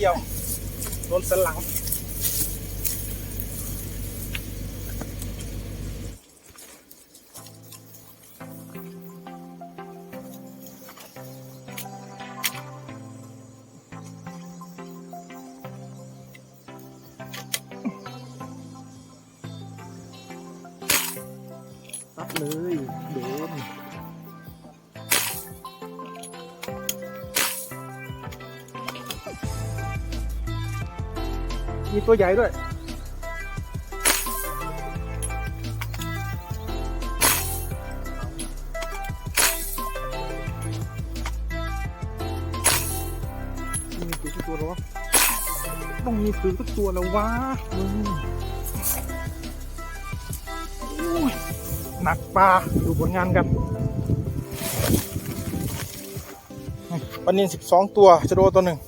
เดียวโดนสนหลัง มีตัวใหญ่ด้วย มีถือสักตัวแล้วต้องมีถือสักตัวแล้ววะมึงหนักปลาดูผลงานกันปลานินสิบสองตัวจะโดตัวหนึ่ง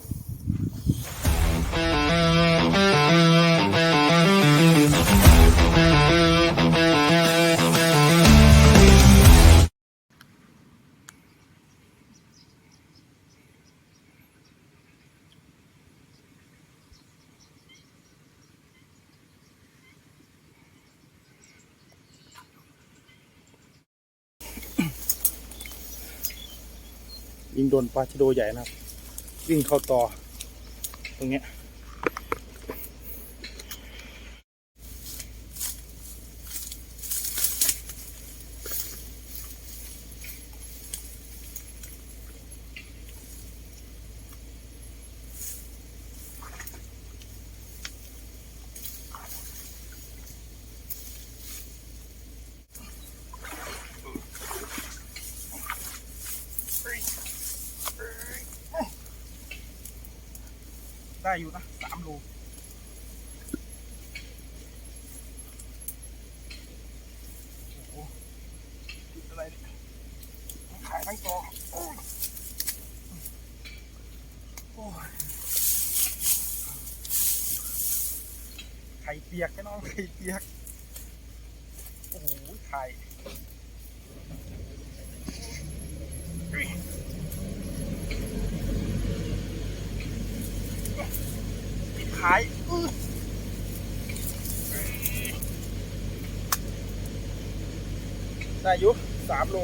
โดนปลาชะโดใหญ่นะครับ วิ่งเข้าต่อ ตรงเนี้ย ได้อยู่นะสามโลโอ้โหติดอะไรเนี่ยขายทั้งกองโอ้ยโอ้ยไข่เปียกแค่น้องไข่เปียก โอ้โหไข่ติดขายอื้อ ได้อยู่สามโล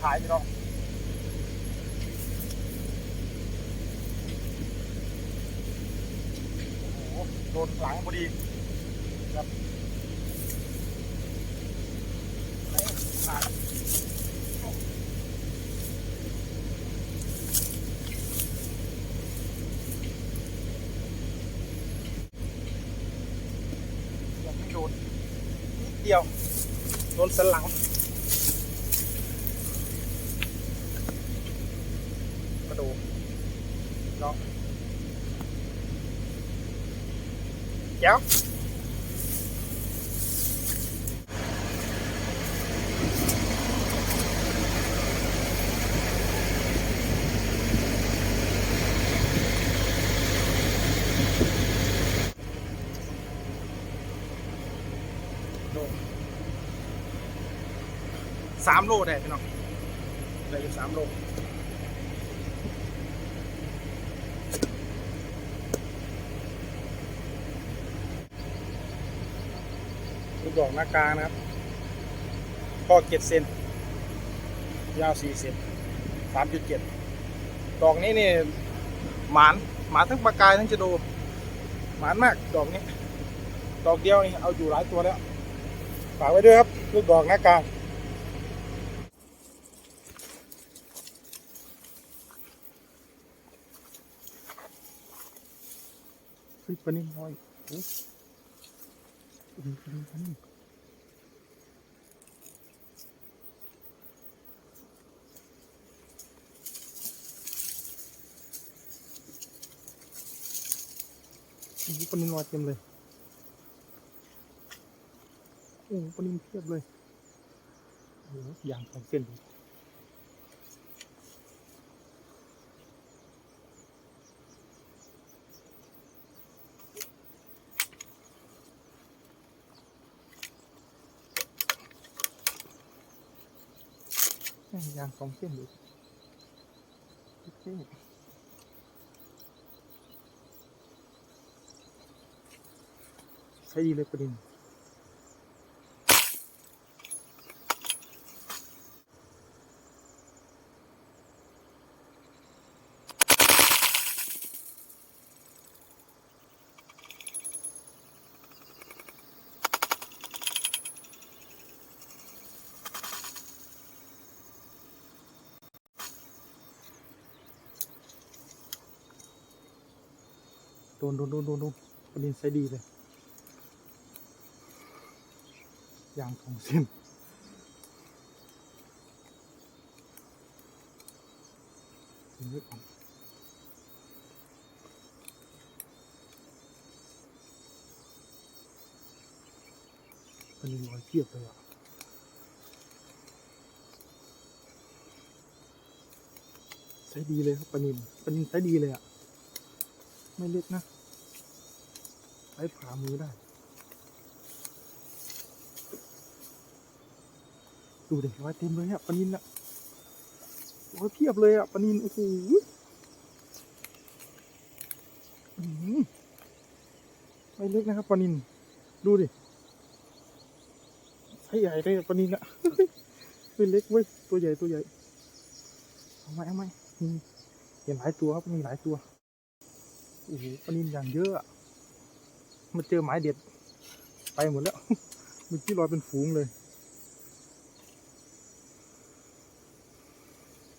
ขายพี่น้องโอ้โหโดนหลังพอดีครับขาดยังไม่โดนนิด เดียว โดนสนหลังมาดูเนาะเจ้า ลสามโลได้พี่น้องได้อยู่สามโลลูกดอกหน้ากลางนะครับข้อเจ็ดเซนยาวสี่เซนสามจุดเจ็ดดอกนี้นี่หมานหมานทั้งปลากายทั้งจะดูหมานมากดอกนี้ ดอกเดียวนี่เอาอยู่หลายตัวแล้ว ฝากไว้ด้วยครับลูกดอกหน้ากลางเฮ้ยปนิ่มน้อยโอ้ยดูปนิ่มปลานิ่มโอ้โหอยเต็มเลย โอ้ปลานินเพียบเลยโอ้ย่างของเส้นเลยยางสองเส้นดูเท่ใช้ดีเลยประเด็น โดนโดนโดนโดนโดนประเด็นใช้ดีเลยยางสองเส้นทิ้งไม่อนประเด็นรอยเทียบเลยอะใช้ดีเลยครับปนินปนินใช้ดีเลยอะ ไม่เล็กนะใช้ผ่ามือได้ ดูดิไว้เต็มเลยอะปลานินอะโอ้ยเพียบเลยอะปลานินโอ้โหอื้อหือไม่เล็กนะครับปลานิน ดูดิใช้ใหญ่เลยอะปลานินอะไม่เล็กเว้ยตัวใหญ่ตัวใหญ่เอาไหมเอาไหมนี่เห็นหลายตัวครับมีหลายตัว โอ้โหปลานินอย่างเยอะมาเจอไม้เด็ด ไปหมดแล้วเมื่อกี้ลอยเป็นฝูงเลย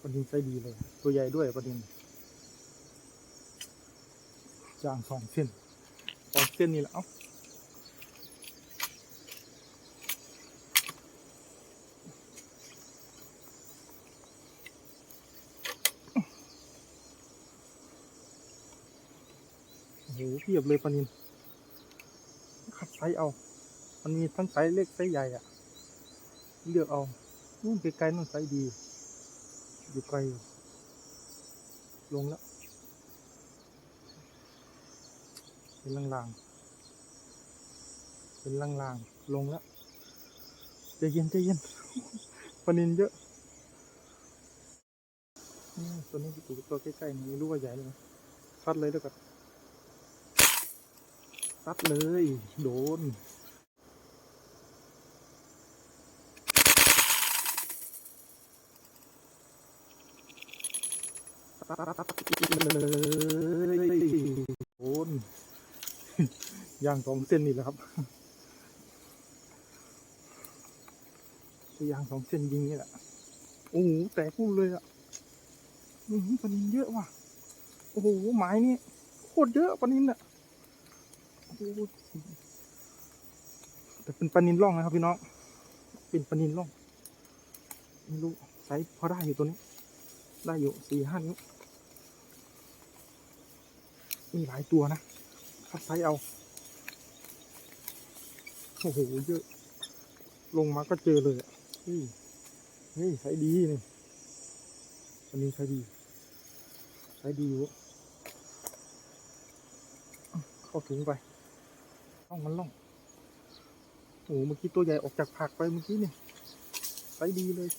ปลานินใจดีเลย ตัวใหญ่ด้วยปลานินจางสองเส้นสองเส้นนี่แหละเอ้าโอ้โห เพียบเลยปลานินคัดไซส์เอา มันมีทั้งไซส์เล็กไซส์ใหญ่อะเลือกเอานู่นไกลๆนู่นไซส์ดี อยู่ไกลอยู่ลงแล้วเป็นลางๆเป็นลางๆลงแล้วใจเย็นใจเย็นปานินเยอะตัวนี้ตัวใกล้ๆนี่ไม่รู้ว่าใหญ่เลยไหมซัดเลยแล้วกัน ซัดเลย โดนรับเลยโอนย่างสองเส้นนี่แหละครับยางสองเส้นยิงนี่แหละ โอ้โหแตกพูดเลยอะอือหือปลานินเยอะว่ะ โอ้โหหมายนี่โคตรเยอะปลานินอะ แต่เป็นปลานินร่องนะครับพี่น้อง เป็นปลานินร่อง ไม่รู้ไซส์พอได้อยู่ตัวนี้ ได้อยู่สี่ห้านิ้ว มีหลายตัวนะคัดไซส์เอา โอ้โหเยอะ ลงมาก็เจอเลยอ่เฮ้ยเฮ้ยไซส์ดีนี่อันนี้ไซส์ดีไซส์ดีอยู่อะเข้าถุงไป ล่องมันล่องโอ้โหเมื่อกี้ตัวใหญ่ออกจากผักไปเมื่อกี้นี่ไซส์ดีเลย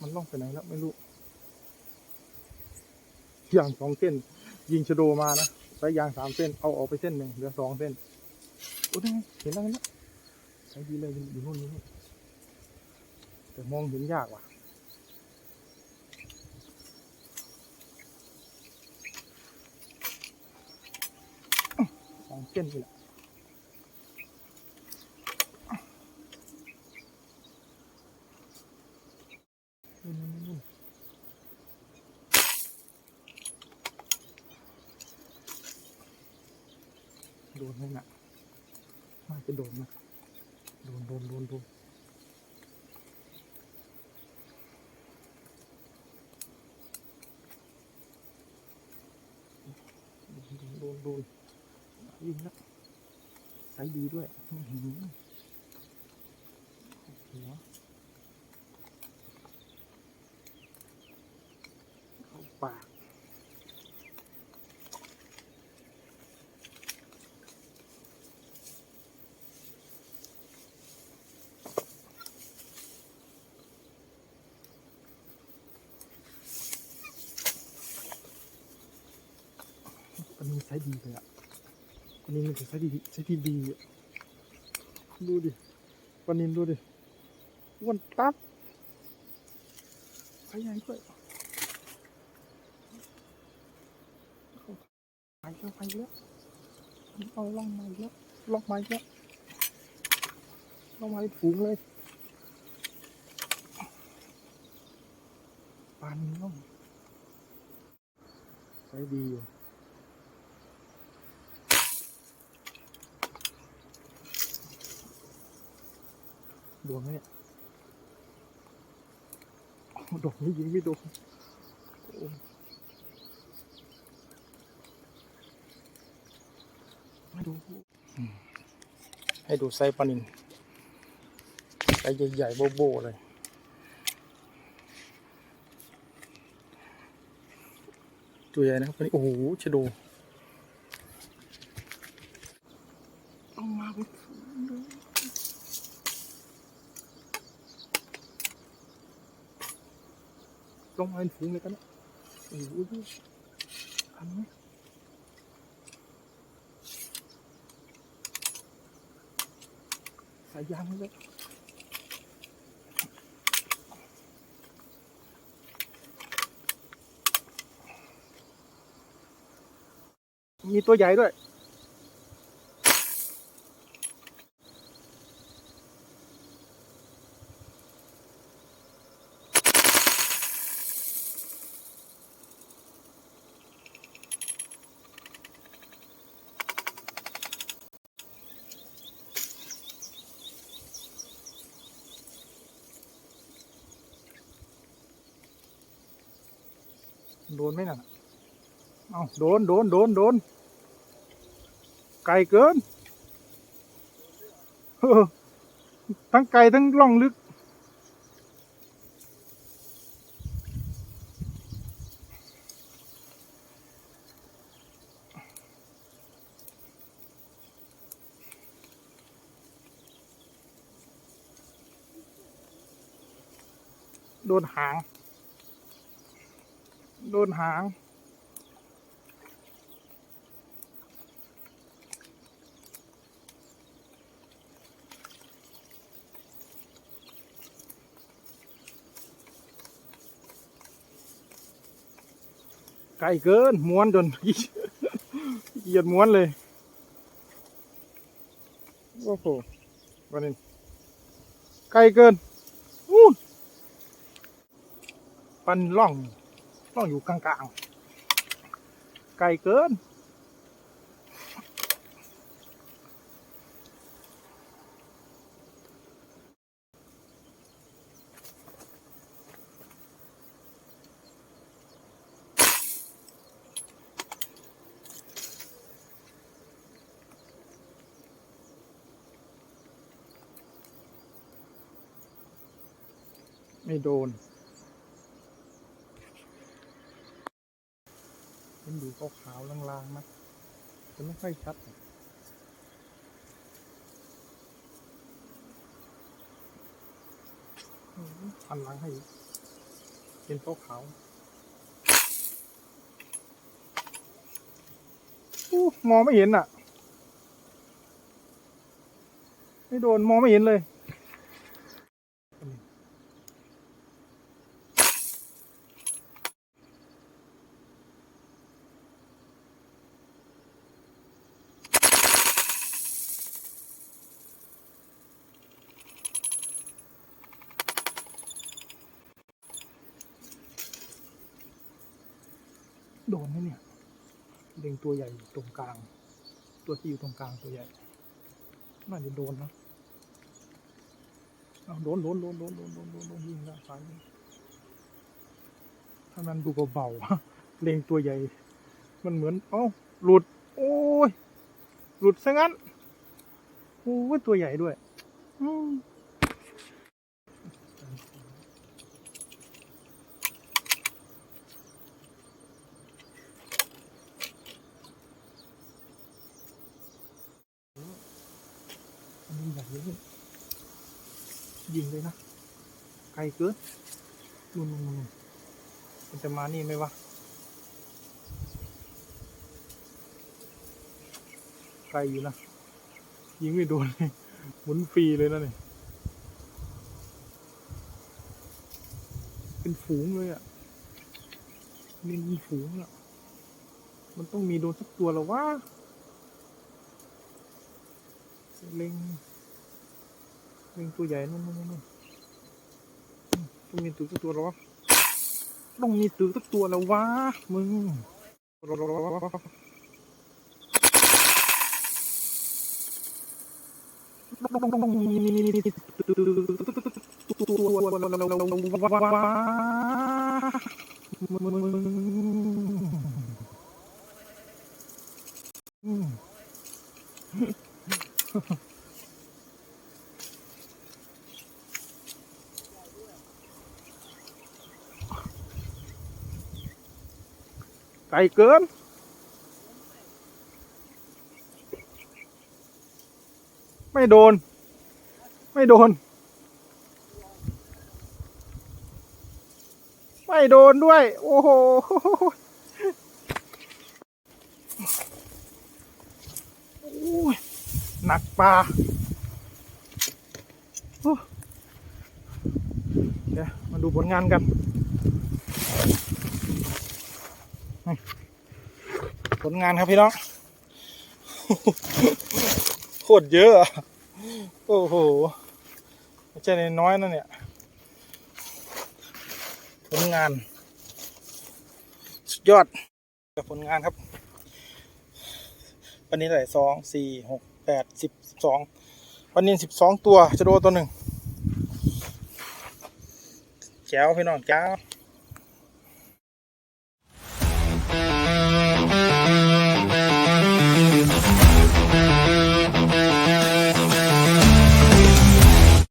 มันล่องไปไหนแล้วไม่รู้อย่างสองเส้น ยิงชโดมานะใช้ยางสามเส้นเอาออกไปเส้นหนึ่งเหลือสองเส้นโอ้ได้ไงเห็นแล้วเห็นแล้วใช้ดีเลยอยู่นู่นอยู่นู่นแต่มองเห็นยากว่ะ สองเส้นนี่แหละนู่นนู่นนู่นโดนไหมน่ะน่าจะโดนนะโดนโดนโดนโดนโดนโดน วิ่งแล้วไซดีด้วยหัวาปากมันมีไดีเลยอะ วันนี้มันจะใช้ดีใช้ที่ดีดูดิวันนี้ดูดิวันตั๊บขยายด้วยหายเข้าไปแล้วเอาล่องไม้เล้วล่องไม้เล้วล่องไม้ถูงเลยปานน้ล่องใช้ดีอยู่ โดนไหมเนี่ยโดอกนี้ยิงไม่โดนโอ้ไม่ดูให้ดูไซปลานินไซใหญ่ๆโบๆเลยตัวใหญ่นะครับนินโอ้โหชะโดเอามาเป็นฝูงเลย ลงมาเป็นฝูงเลยกันนะโอ้โหดูทันไหมสายยางเลยมีตัวใหญ่ด้วย โดนไหมน่ะ เอาโดนโดนโดนโดน ไกลเกิน ทั้งไกลทั้งล่องลึก โดนหาง โดนหาง ไกลเกินม้วนจนเหยียดม้วนเลย โอ้โหวันนี้ไกลเกินอู้ปันล่อง ล่องอยู่กลางๆ ไกลเกิน ไม่โดน มันดู ขาวๆลางๆนะจะไม่ค่อยชัดอะอืมหันหลังให้ เป็นขาวๆอู้มองไม่เห็นอะ ไม่โดนมองไม่เห็นเลย โดนไหมเนี่ยเล็ง ตัวใหญ่อยู่ตรงกลาง ตัวที่อยู่ตรงกลางตัวใหญ่ น่าจะโดนนะเอาโดนโดนโดนโดนโดนโดนโดนโดนยิงนซ้ายนี่ถ้ามันดูเบาๆเล็งตัวใหญ่ มันเหมือน เอ้า หลุด โอ้ย หลุดซะงั้น โอ้ยตัวใหญ่ด้วย อืม อันนี้ใหญ่เลยยิงเลยนะไกลเกินนู่นนู่นนมันจะมานี่ไหมวะไกลอยู่นะยิงไม่โดนเลยหมุนฟรีเลยนะเนี่ยเป็นฝูงเลยอะ่ะนี่มีฝูงอะ่ะมันต้องมีโดนสักตัวแล้ววะเล็ง เล็งตัวใหญ่นู่นนู่นนู่นต้องมีตัวสักตัวแล้ววะต้องมีตัวสักตัวแล้ววะมึง ไกลเกินไม่โดน ไม่โดน ไม่โดนด้วย โอ้โหหนักปลาเดี๋ยวมาดูผลงานกันนี่ ผลงานครับพี่น้องโคตรเยอะโอ้โหไม่ใช่น้อยนะเนี่ยผลงาน สุดยอดกับผลงานครับ วันนี้เท่าไหร่สองสี่หกแปดสิบสองวันนี้สิบสองตัวจะโดนตัวหนึ่งแจวพี่น้องแจว